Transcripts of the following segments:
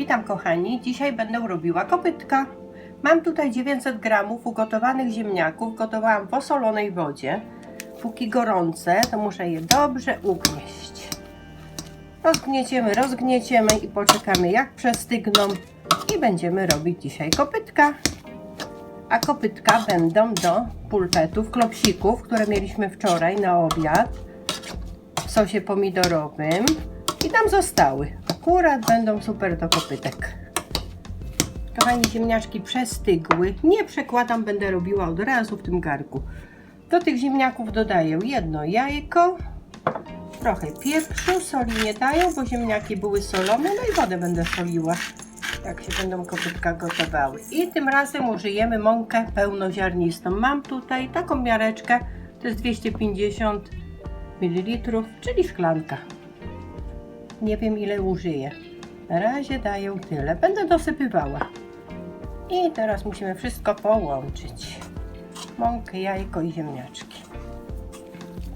Witam kochani, dzisiaj będę robiła kopytka. Mam tutaj 900 gramów ugotowanych ziemniaków, gotowałam w osolonej wodzie. Póki gorące, to muszę je dobrze ugnieść. Rozgnieciemy, rozgnieciemy i poczekamy jak przestygną i będziemy robić dzisiaj kopytka. A kopytka będą do pulpetów, klopsików, które mieliśmy wczoraj na obiad w sosie pomidorowym i tam zostały. Akurat będą super do kopytek. Kochani, ziemniaczki przestygły. Nie przekładam, będę robiła od razu w tym garku. Do tych ziemniaków dodaję jedno jajko, trochę pieprzu, soli nie dają, bo ziemniaki były solone, no i wodę będę soliła, jak się będą kopytka gotowały. I tym razem użyjemy mąkę pełnoziarnistą. Mam tutaj taką miareczkę, to jest 250 ml, czyli szklanka. Nie wiem ile użyję. Na razie daję tyle. Będę dosypywała. I teraz musimy wszystko połączyć. Mąkę, jajko i ziemniaczki.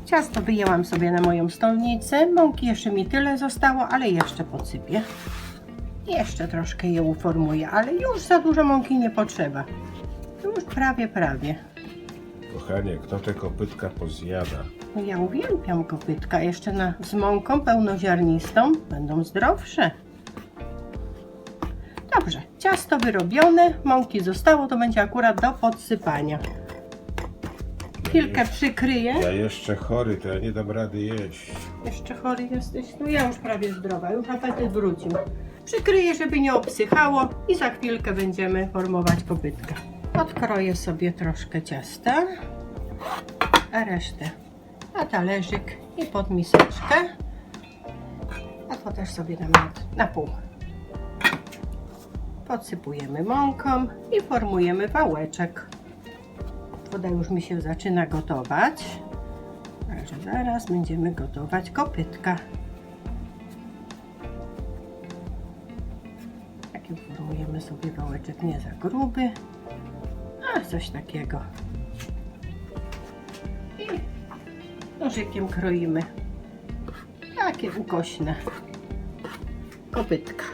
Ciasto wyjęłam sobie na moją stolnicę. Mąki jeszcze mi tyle zostało, ale jeszcze podsypię. Jeszcze troszkę je uformuję, ale już za dużo mąki nie potrzeba. Już prawie, prawie. Kochanie, kto te kopytka pozjada? No ja uwielbiam kopytka, jeszcze na, z mąką pełnoziarnistą będą zdrowsze. Dobrze, ciasto wyrobione, mąki zostało, to będzie akurat do podsypania. Chwilkę przykryję. Ja jeszcze chory, to ja nie dam rady jeść. Jeszcze chory jesteś? No ja już prawie zdrowa, już apetyt wrócił. Przykryję, żeby nie obsychało i za chwilkę będziemy formować kopytka. Odkroję sobie troszkę ciasta, a resztę na talerzyk i pod miseczkę. A to też sobie dam na, na pół. Podsypujemy mąką i formujemy wałeczek. Woda już mi się zaczyna gotować. Także zaraz będziemy gotować kopytka. Taki formujemy sobie wałeczek nie za gruby, a coś takiego. I nożykiem kroimy takie ukośne kopytka.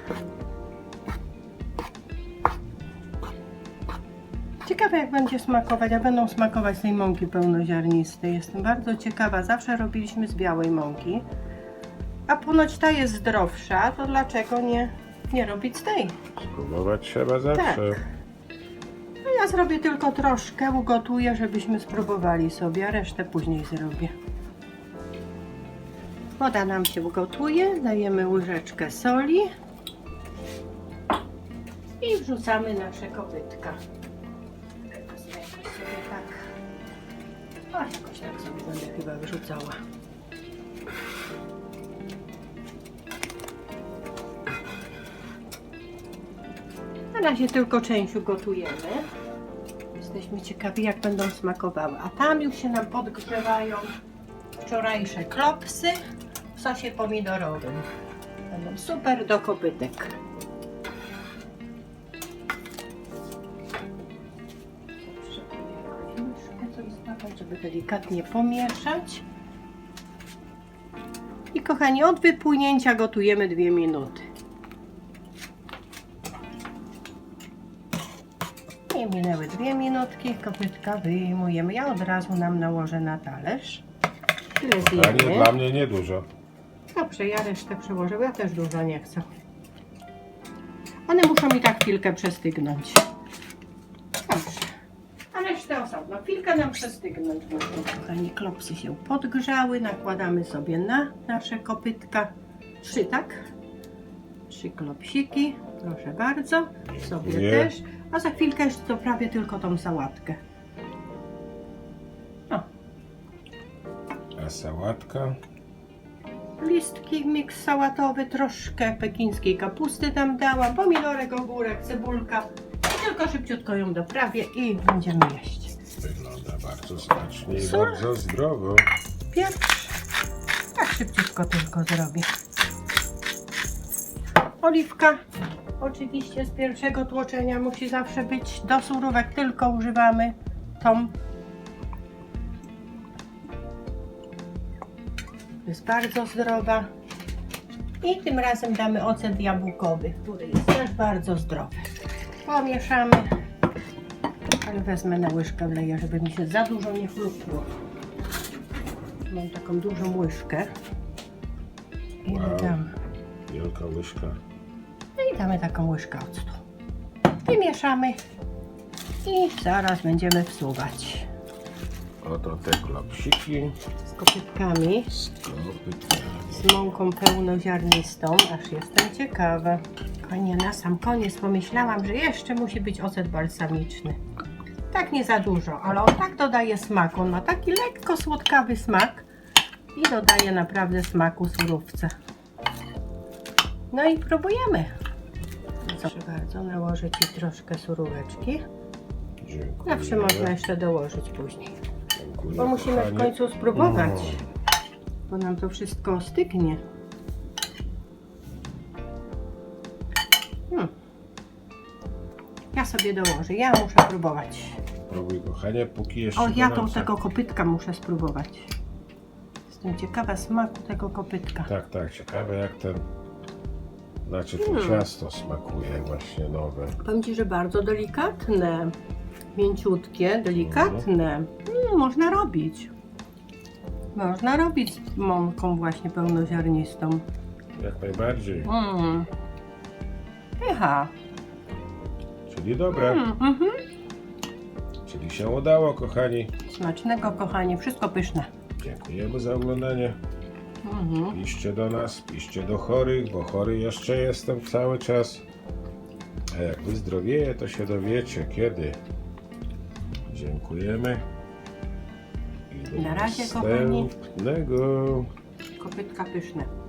Ciekawe jak będzie smakować, a będą smakować z tej mąki pełnoziarnistej. Jestem bardzo ciekawa. Zawsze robiliśmy z białej mąki. A ponoć ta jest zdrowsza, to dlaczego nie, nie robić z tej? Spróbować trzeba zawsze. No ja zrobię tylko troszkę, ugotuję, żebyśmy spróbowali sobie, a resztę później zrobię. Woda nam się ugotuje, dajemy łyżeczkę soli i wrzucamy nasze kopytka. Jakoś sobie tak, o jakoś tak sobie będę chyba wrzucała. Na razie tylko część ugotujemy. Jesteśmy ciekawi, jak będą smakowały. A tam już się nam podgrzewają wczorajsze klopsy w sosie pomidorowym. Będą super do kopytek. Żeby delikatnie pomieszać. I kochani, od wypłynięcia gotujemy dwie minuty. Minęły dwie minutki, kopytka wyjmujemy. Ja od razu nam nałożę na talerz. Tyle A nie, zjemy. dla mnie niedużo. Dobrze, ja resztę przełożę, bo ja też dużo nie chcę. One muszą mi tak chwilkę przestygnąć. Dobrze. A resztę osobno. Chwilkę nam przestygnąć. Kochani, klopsy się podgrzały. Nakładamy sobie na nasze kopytka. Trzy, tak? Trzy klopsiki. Proszę bardzo. Sobie Nie. też. A za chwilkę jeszcze to prawie tylko tą sałatkę. O, A sałatka? listki, miks sałatowy, troszkę pekińskiej kapusty tam dałam, pomidorek, ogórek, cebulka. I tylko szybciutko ją doprawię i będziemy jeść. Wygląda bardzo smacznie i bardzo zdrowo. Pieprz. Tak szybciutko tylko zrobię. Oliwka. Oczywiście z pierwszego tłoczenia musi zawsze być. Do surówek tylko używamy tą. Jest bardzo zdrowa. I tym razem damy ocet jabłkowy, który jest też bardzo zdrowy. Pomieszamy. Ale wezmę na łyżkę, wleję, żeby mi się za dużo nie chlupło. Mam taką dużą łyżkę. I Wow. dodam. Wielka łyżka. I damy taką łyżkę octu. I mieszamy. I zaraz będziemy wsuwać. Oto te klopsiki Z kopytkami, z kopytkami. z mąką pełnoziarnistą, aż jestem ciekawa. Konie, na sam koniec pomyślałam, że jeszcze musi być ocet balsamiczny. Tak nie za dużo, ale on tak dodaje smaku. On ma taki lekko słodkawy smak i dodaje naprawdę smaku surówce. No i próbujemy. Proszę bardzo, nałożę Ci troszkę suróweczki. Dziękuję. Zawsze można jeszcze dołożyć później. Dziękuję, Bo musimy w kochanie. końcu spróbować, Mm. bo nam to wszystko ostygnie. Hmm. Ja sobie dołożę, ja muszę próbować. Próbuj, kochanie, póki jeszcze O, ja tą tego kopytka muszę spróbować. Jestem ciekawa smaku tego kopytka. Tak, tak, ciekawe jak ten, znaczy to Hmm. ciasto smakuje właśnie nowe. Powiem Ci, że bardzo delikatne, mięciutkie, delikatne. Mm, można robić. Można robić z mąką właśnie pełnoziarnistą. Jak najbardziej, Mm. Pycha. czyli dobre, Mm, mhm. czyli się udało, kochani. Smacznego, kochanie, wszystko pyszne. Dziękujemy za oglądanie. Mhm. Piszcie do nas, piszcie do chorych, bo chory jeszcze jestem cały czas. A jak wyzdrowieję, to się dowiecie kiedy. Dziękujemy. I do Na razie, kochani. następnego. Kopytka pyszne.